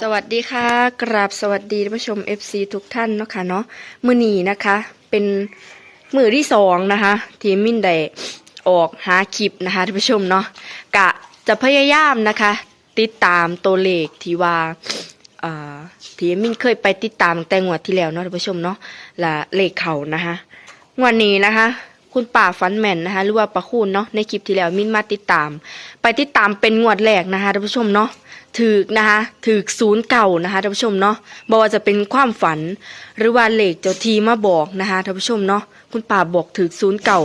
สวัสดีค่ะกราบสวัสดีท่านผู้ชม FC ทุกท่านเนาะค่ะเนาะมื้อนี้นะคะ เป็นมือที่สองนะคะ ที่มินได้ออกหาคลิปนะคะท่านผู้ชมเนาะกะจะพยายามนะคะ ติดตามตัวเลขที่ว่าที่มินเคยไปติดตามแต่งวดที่แล้วเนาะท่านผู้ชมเนาะและเลขเขานะคะงวดนี้นะคะ คุณป่าฟันแมนนะคะหรือว่าปะคูณเนาะในคลิปที่แล้วมินมาติดตาม ไปติดตามเป็นงวดแรกนะคะท่านผู้ชมเนาะถือกนะคะถือกศูนย์เก่านะคะท่านผู้ชมเนาะบอกว่าจะเป็นความฝัน หรือว่าเลขเจ้าทีมาบอกนะคะท่านผู้ชมเนาะคุณป่าบอกถือกศูนย์เก่า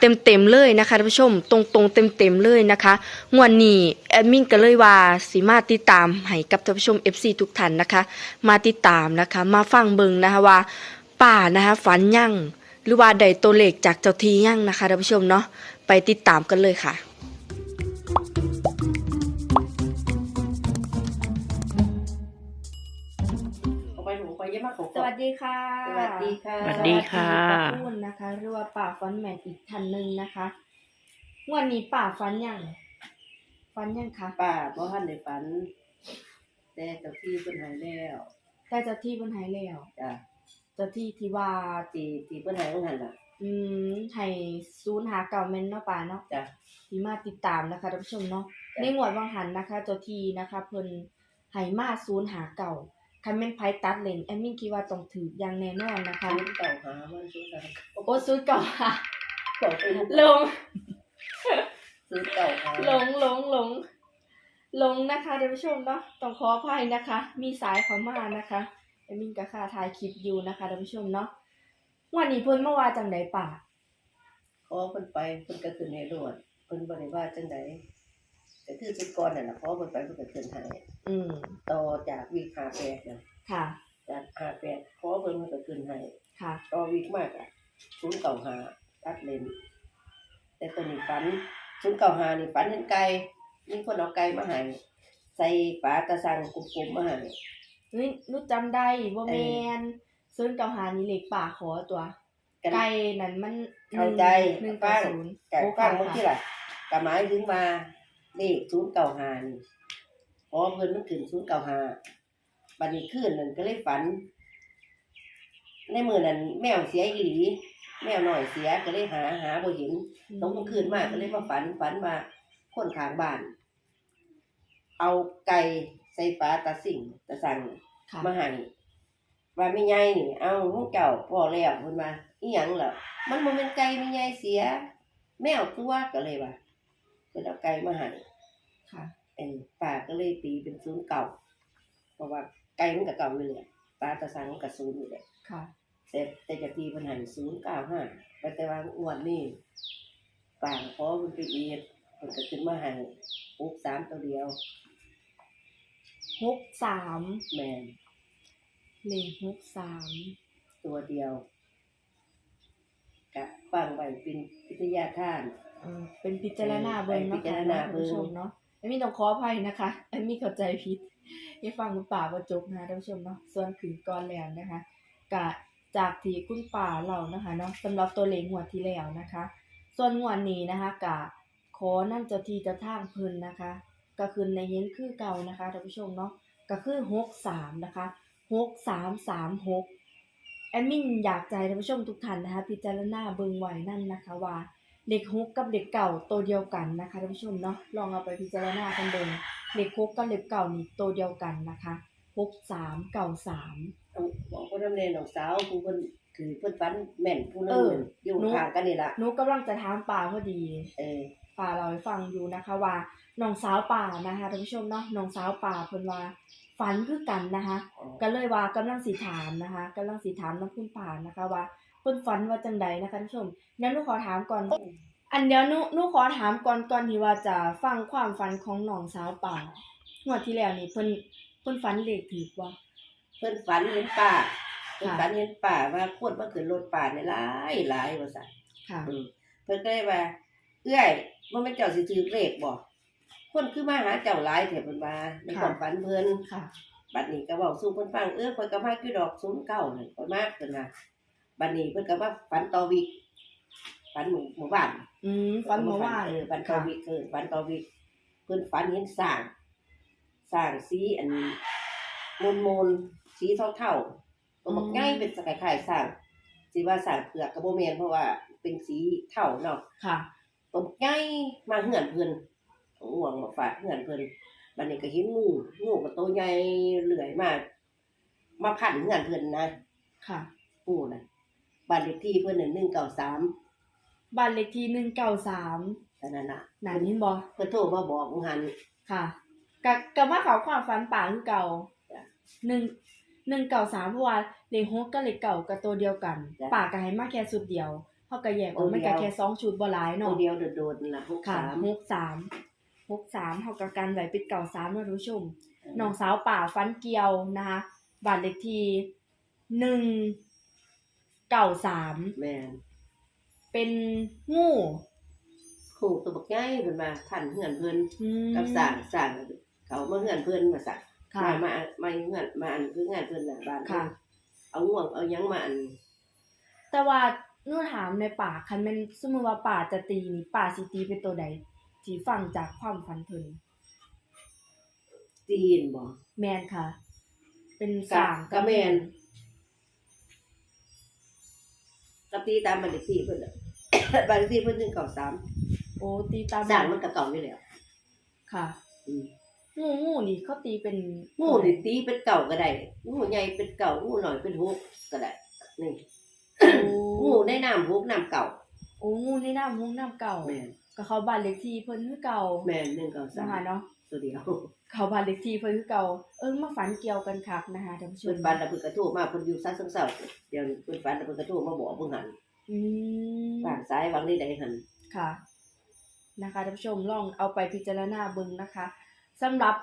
เต็มเต็มๆเลยนะคะท่านผู้ชม ตรงตรงเต็มเต็มๆเลยนะคะงวดนี้แอดมินก็เลยว่าสีมาติดตามให้กับท่านผู้ชม FC ทุกท่านนะคะ มาติดตามนะคะ มาฟังเบิงนะคะว่าป่านะคะฝันยั่ง หรือว่าใดตัวเลขจากเจ้าทียั่งนะคะท่านผู้ชมเนาะไปติดตามกันเลยค่ะเอาไปหนูไปเยี่ยมมากของสวัสดีค่ะ สวัสดีค่ะสวัสดีค่ะป้าพูนนะคะหรือว่าป่าฟันแมนอีกท่านหนึ่งนะคะวันนี้ป่าฟันยังฟันยังคะป้าเพราะท่านได้ฝัน แต่เจ้าที่เพิ่นใหายแล้วแต่เจ้าที่เพิ่นใหายแล้วจ้ะ เจ้าที่ที่ว่าที่ที่เพิ่นใหายของหันล่ะ อืมให้ศูนย์หาเก่าแม่นเนาะป่าเนาะจ้ะ ที่มาติดตามนะคะท่านผู้ชมเนาะจ้ะ ในหมวดวังหันนะคะ เจ้าที่นะคะ เพิ่นให้มาศูนย์หาเก่าคันแม่นไผตัดเลนแอดมินคิดว่าต้องถืออย่างแน่นอนนะคะศูนย์เก่าหามันศูนย์เก่าโอ้ศูนย์เก่าค่ะบอกไปลงศูนย์เก่าหาหลงหลงหลงหลงนะคะท่านผู้ชมเนาะต้องขออภัยนะคะ มีสายเขามานะคะ เอมินกับค่าถ่ายคลิปอยู่นะคะท่านผู้ชมเนาะวันนี้เพิ่นเมื่อวานจังไดป่าขอเพิ่นไปเพิ่นก็ขึ้นให้รวดเพิ่นบ่ได้ว่าจังไดก็คือเป็นก่อนนั่นล่ะขอเพิ่นไปเพิ่นก็ขึ้นให้อืมต่อจากวีคาแปดน่ะค่ะจากคาแปดขอเพิ่นเพิ่นก็ขึ้นให้ค่ะต่อวีกมากอะศูนย์เก่าหาตัดเลนแต่ตัวนี้ฝันศูนย์เก่าหานี่ฝันเห็นไก่มีคนเอาไก่มาให้ใส่ฝากระสังกลมๆมาให้ เฮ้ยนุชจำได้ว่าแมนซื้อเก่าหานี่เหล็กป่าขอตัวกันไก่นั่นมันเข้าใจหนึ่งต่อฟังศูนย์แต่โอ้ฟัค่ะงเมื่อกี้ล่ะกะหมายถึงมาเลขศูนย์เก่าหานี่พอเพิ่นมันขึ้นศูนย์เก่าหาบัดนี้ขึ้นนั่นก็เลยฝัน ในมือนั้นแมวเสียอีหลีแมวหน่อยเสียก็เลยหาหาบ่เห็นต้องกลางคืนมากก็เลยมาฝันฝันมาคนข้างบ้าน เอาไก่ ใส่ฟ้าตาสิ่งตาสั่งค่ะ มาให้ว่าไม่ใหญ่นี่ เอาลูกเจ้าพ่อแล้วเพิ่นมาอีหยังล่ะมันบ่แม่นไก่ไม่ใหญ่เสีย แมวตัวก็เลยว่าเพิ่นเอาไก่มาให้ ค่ะ เอ็นป้าก็เลยตีเป็นศูนย์เก่า เพราะว่าไก่มันก็เก่าอยู่เลยปลาตาสั่งมันก็ศูนย์อยู่เลยค่ะ แต่แต่จะตีปัญหาศูนย์เก้าห้าแต่ว่าอ้วนนี่ป่างเพราะมันไปเอียดมันก็ขึ้นมาใหายปุ๊บสามตัวเดียว หกสามแมนเลขหกสามตัวเดียวกะฟังไว้เป็นพิทยาท่าน เออเป็นพิจารณาเบิ่งไปพิเนาะจารค่ะณาท่านเบิ่ง ผู้ชมเนาะแอมมี่ต้องขออภัยนะคะแอมมี่เข้าใจผิดที่ฟังคุณป่าว่าจบนะท่านผู้ชมเนาะส่วนขืนก่อนแล้วนะคะกะจากที่คุณป่าเรานะคะเนาะสำหรับตัวเลขงวดที่แล้วนะคะ ส่วนงวดนี้นะคะกะขอนั่นเจ้าที่เจ้าทางเพิ่นนะคะ ก็คือในเย็นคือเก่านะคะท่านผู้ชมเนาะก็คือหกสามนะคะหกสามสามหกแอดมินอยากใจท่านผู้ชมทุกท่านนะคะพิจารณาเบิ่งไว้นั่นนะคะว่าเด็กฮกกับเด็กเก่าตัวเดียวกันนะคะท่านผู้ชมเนาะลองเอาไปพิจารณากันเบิ่งเด็กฮกกับเด็กเก่านี่ตัวเดียวกันนะคะฮกสามเก่าสามเอาบอกว่าน้ำเนยน้องสาวผู้เพิ่นคือเพิ่นฟันแม่นผู้นึเองออยู่หนูข้างกันนี่ล่ะหนูกำลังจะถามป่าพอดี เออ ป่าเราให้ฟังอยู่นะคะว่าน้องสาวป่านะคะท่านผู้ชมเนาะน้องสาวป่าเพิ่นว่าฝันคือกันนะคะก็เลยว่ากำลังสิถามนะคะกำลังสิถามน้องคุณป่านะคะว่าเพิ่นฝันว่าจังใดนะคะท่านผู้ชมงั้นหนูขอถามก่อน อันเดียวหนูหนูขอถามก่อนก่อนที่ว่าจะฟังความฝันของน้องสาวป่างวดที่แล้วนี่เพิ่นเพิ่นฝันเลขถูกบ่เพิ่นฝันเห็นป่าเพิ่นค่ะฝันเห็นป่าว่าคนมาขึ้นรถป่าในหลายหลายว่าซั่นค่ะอืมเพิ่นก็เลยว่าเอื้อยบ่แม่นเจ้าสิถือเลขบ่คนคือมาหาเจ้าหลายแท้เพิ่นว่าในความฝันเพิ่นค่ะ บัดนี้ก็เว้าสู่เพิ่นฟังเออเพิ่นก็มาคือดอก09นั่นเพิ่นมาเพิ่นว่าบัดนี้เพิ่นก็มาฝันต่อวิกฝันหมู่หมู่บ้านอืมฝันเมื่อวานเออฝันต่อวิกเออฝันต่อวิกเพิ่นฝันเห็นสร้างสร้างสีอันมูลมูลสีเท่าเท่าๆตัวบักง่ายเป็นสกายไข่สั่งสีว่าสั่งเผือกกระโบเมนเพราะว่าเป็นสีเท่าเนาะค่ะ ตัวบักง่ายมาเหือนเพิ่นเอาห่วงมาฝากเหือนเพิ่นบัดนี้ก็เห็นงูงูก็ตัวใหญ่เลื่อยมามาพันเหือนเพิ่นนะค่ะงูน่ะบ้านเลขที่เพิ่นน่ะ193บ้านเลขที่หนึ่งเก้าสามแต่นั้นน่ะหนานี้บอเพิ่นโทรมาบอกว่าหันค่ะกะกะมาเขาความฝันป่าคือเก่าจ้ะหนึ่งหนึ่งเก่าสามเพราะว่าเลขหกกับเลขเก่ากับตัวเดียวกันจ้ะป่าก็ให้มาแค่สุดเดียว เขาก็แยกออกตัวมันเดีก็ยวแค่สองชุดบ่หลายตัเนาะวเดียวโดดๆนั่นล่ะค่ะ63หกสามหกสามเขากับกันไว้เป็นเก่าสามนะทุกผู้ชมน้องสาวป่าฟันเกียวนะคะบ้านเลขที่หนึ่งเก่าสามแม่นเป็นงูหูตัวบักใหญ่เพิ่นมาพันเหือนเพิ่นอืมกับสร้างสร้างเขามาเหือนเพิ่นมาสั่งค่ะมามามาเหือนมาอันคืองานเพิ่นน่ะบ้านเพิ่นค่ะเอาง่วงเอาหยังมาอันแต่ว่า หนู่ถามในป่าคันแมันสมมติว่าป่าจะตีนี่ป่าสิตีเป็นตัวใดที่ฟังจากความฝันเพิ่นจีนบ่แมนค่ะ เป็นกะสางกะแม่นกตีตามบันเลขที่เพิ่นน่ะบันเลขที่เพิ่นถึงเก่าสามโอ้ตีตามสร้างมันก็เก่าอยู่แล้วค่ะอืมงูงูนี่เขาตีเป็นงูนี่ตีเป็นเก่าก็ได้งูใหญ่เป็นเก่างูน้อยเป็นฮุกก็ได้นี่โอ้ งูในน้ำฮุกน้ำเก่าโอ้งูในน้ำงูน้ำเก่าแม่นก็เขาบ้านเลขที่เพิ่นคือเก่าแม่นหนึ่งเก่าสานะมคะเนาะตัวเดียวเขาบ้านเลขที่เพิ่นคือเก่าเอิ้งมาฝันเกี่ยวกันคักนะคะท่านผู้ชเพิ่มนฟันแล้วเพิ่นกระทู้มาเพิ่นอยู่ซักเศร้าๆเดี๋ยวนี้เพิ่นฟันแล้วเพิ่นกระทู้มาบอกเพิ่นหันอืม ฝั่งซ้ายวางนี่ได้หัน ค่ะนะคะท่านผู้ชมลองเอาไปพิจารณาเบิ่งนะคะสำหรับ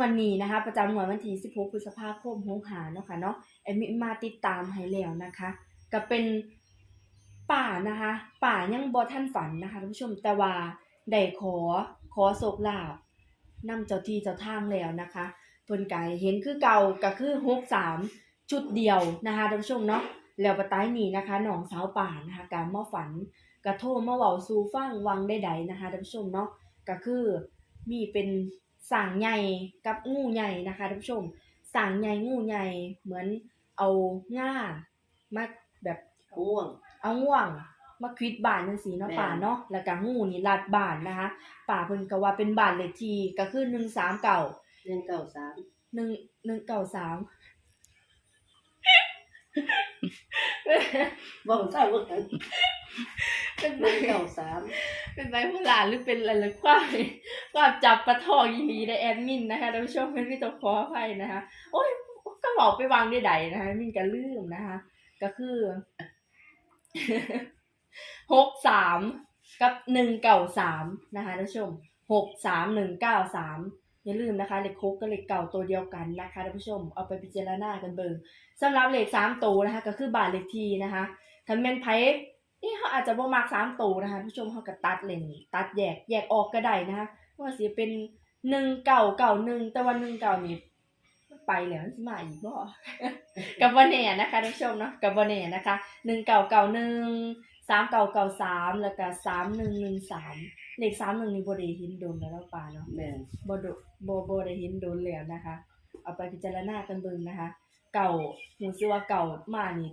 วันนี้นะคะ ประจำวันวันที่16พฤษภาคม6หาเนาะค่ะเนาะแอดมินมาติดตามให้แล้วนะคะ ก็เป็นป่านะคะ ป่ายังบ่ทันฝันนะคะท่านผู้ชมแต่ว่าได้ขอขอโศกลาบนำเจ้าที่เจ้าทางแล้วนะคะเพิ่นก็ให้เห็นคือเก่าก็คือ63ชุดเดียวนะคะท่านผู้ชมเนาะแล้วปะต้ายนี้นะคะหนองสาวป่านะคะการมาฝันกระโทรมาเว้าสู่ฟังวังใดๆนะคะท่านผู้ชมเนาะก็คือมีเป็นสางใหญ่กับงูใหญ่นะคะท่านผู้ชมสางใหญ่งูใหญ่เหมือนเอาง่ามา แบบง่วงเอาง่วง มาควิดบ้านจังซี่เนาะแม่นป่าเนาะแล้วก็งูนี่ลัดบ้านนะคะป่าเพิ่นก็ว่าเป็นบ้านเลขที่ก็คือ139หนึ่งเก่าสาม1 193บอกเศร้าว่ากันเป็นหนึ่งเก่าสามเป็นไบโพล่าหรือเป็นอะไรหรือความความจับปะทองยีนีในแอดมินนะคะท่านผู้ชมเป็นพี่ตัวขออภัยนะคะ โอ้ยก็บอกไปวางได้ใดนะคะมินก็ลืมนะคะ ก็คือหกสามกับหนึ่งเก่าสามนะคะท่านผู้ชมหกสามหนึ่งเก้าสามอย่าลืมนะคะเลขคุกกับเลขเก่าตัวเดียวกันนะคะท่านผู้ชมเอาไปพิจารณากันเบิ่งสำหรับเลขสามตัวนะคะ ก็คือบาทเลขทีนะคะคันแมนไพ่นี่เขาอาจจะบ่มักสามตัวนะคะผู้ชมเขาก็ตัดเลนตัดแยกแยกออกก็ได้นะคะว่าสิเป็นหนึ่งเก่าเก่าหนึ่งแต่ว่าหนึ่งเก่านี่ ไปแล้วสิมาอีกบ่กับบ่แน่นะคะท่านผู้ชมเนาะกับบ่แน่นะคะหนึ่งเก่าเก่าหนึ่งสามเก่าเก่าสามแล้วก็สามหนึ่งหนึ่งสามเลขสามหนึ่งนี่บ่ได้เห็นโดนแล้วป่าเนาะแม่นบ่โดบ่บ่ได้เห็นโดนแล้วนะคะ เอาไปพิจารณากันเบิ่งนะคะ เก่าหนูซิว่าเก่ามานี่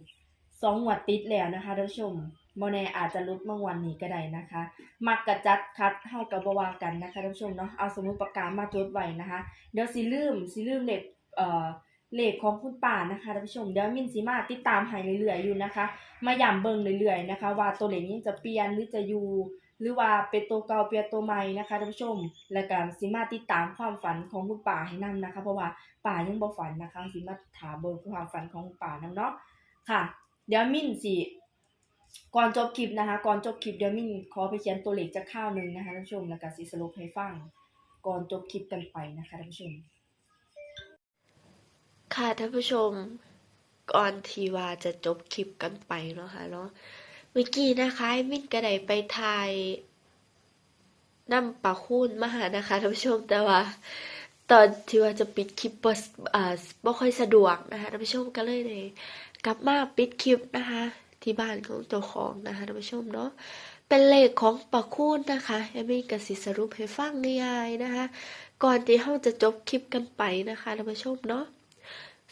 สองงวดติดแล้วนะคะท่านผู้ชมบ่แน่อาจจะลดบางวันนี้ก็ได้นะคะ มักกะจัดคัดเฮากับบ่ว่ากันนะคะท่านผู้ชมเนาะ เอาสมุดปากกามาจดไว้นะคะ เดี๋ยวสิลืมสิลืมเลข เอ่อเลขของคุณป่านะคะท่านผู้ชมเดี๋ยวมินสิมาติดตามให้เรื่อยๆอยู่นะคะ มาย้ำเบิ่งเรื่อยๆนะคะ ว่าตัวเลขนี้จะเปลี่ยนหรือจะอยู่ หรือว่าเป็นตัวเก่าเปลี่ยนตัวใหม่นะคะท่านผู้ชม และก็สิมาติดตามความฝันของคุณป่าให้นํนะคะ เพราะว่าป่ายังบ่ฝันนะคะสิมาถามเบิ่งความฝันของคุณป่านํเนาะค่ะ เดี๋ยวมินสิก่อนจบคลิปนะคะ ก่อนจบคลิปเดี๋ยวมินขอไปเขียนตัวเลขจากข้าวหนึ่งนะคะท่านผู้ชมแล้วก็สิสรุปให้ฟังก่อนจบคลิปกันไปนะคะท่านผู้ชม ค่ะท่านผู้ชมก่อนทีว่าจะจบคลิปกันไปเนาะค่ะเนาะเมื่อกี้นะคะไอ้มินก็ไดไปถ่ายนำปลาคูนมาหานะคะท่านผู้ชมแต่ว่า ตอนที่ว่าจะปิดคลิปบ่อ่าบ่ค่อยสะดวกนะคะท่านผู้ชมก็เลยเลยกลับมาปิดคลิปนะคะ ที่บ้านของเจ้าของนะคะท่านผู้ชมเนาะเป็นเลขของปลาคูนนะคะไอ้มินก็สิสรุปให้ฟังง่ายๆนะคะ ก่อนที่เราจะจบคลิปกันไปนะคะท่านผู้ชมเนาะ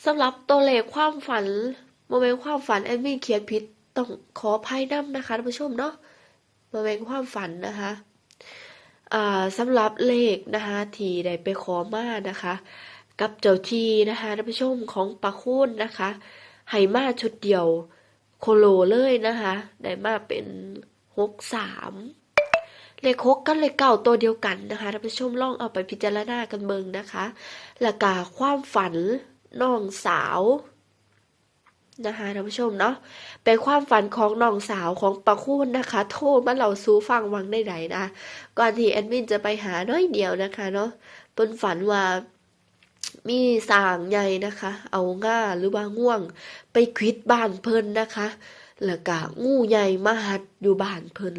สำหรับตัวเลขความฝันโมเมนต์ความฝันแอดมินเขียนผิดต้องขออภัยน้ำนะคะท่านผู้ชมเนาะโมเมนต์ความฝันนะคะสำหรับเลขนะคะที่ได้ไปขอมานะคะ กับเจ้าทีนะคะท่านผู้ชมของปะคูนนะคะให้มาชุดเดียวโคโลเลยนะคะได้มาเป็นหกสามเลขหกกับเลขเก้าตัวเดียวกันนะคะท่านผู้ชมลองเอาไปพิจารณากันเบิงนะคะแล้วก็ความฝัน น้องสาวนะคะท่านผู้ชมเนาะเป็นความฝันของน้องสาวของปะคูนนะคะ โทษมาเราสู้ฟังวังได้ไหนนะก่อนที่แอดมินจะไปหาน้อยเดียวนะคะเนาะเปิ้นฝันว่ามีสางใหญ่นะคะ เอาง่าหรือว่าง่วง ไปควิดบ้านเพิ่นนะคะ แล้วก็งูใหญ่มาหัดอยู่บ้านเพิ่น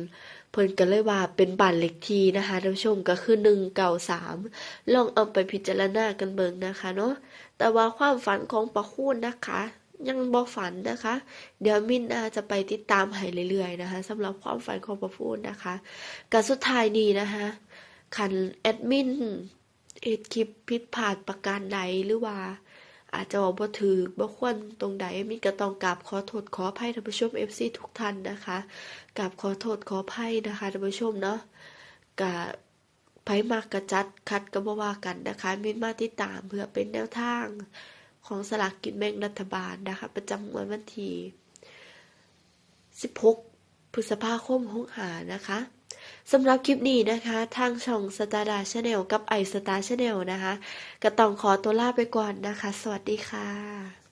เพิ่นก็เลยว่าเป็นบ้านเล็กทีนะคะท่านผู้ชมก็คือหนึ่งเก่าสามลองเอาไปพิจารณากันเบิ่งนะคะเนาะ แต่ว่าความฝันของปะคูนนะคะ ยังบ่ฝันนะคะ เดี๋ยวมินอาจะไปติดตามให้เรื่อยๆนะคะสำหรับความฝันของปะคูนนะคะกับสุดท้ายนี้นะคะคันแอดมินเอ็ดคลิปผิดพลาดประการใดหรือว่า อาจจะบอกบ่ถือบ่ควรตรงใดมีก็ต้องกราบขอโทษขออภัยท่านผู้ชม FC ทุกท่านนะคะกราบขอโทษขออภัยนะคะท่านผู้ชมเนาะกะ ไผมากกระจัดคัดก็บ่ว่ากันนะคะมินมาติดตามเพื่อเป็นแนวทางของสลากกินแบ่งรัฐบาลนะคะ ประจำวันวันที่16 พฤษภาคม65นะคะสำหรับคลิปนี้นะคะ ทางช่องสตาร์ดาชาแนลกับไอสตาร์ชาแนลนะคะ ก็ต้องขอตัวลาไปก่อนนะคะ สวัสดีค่ะ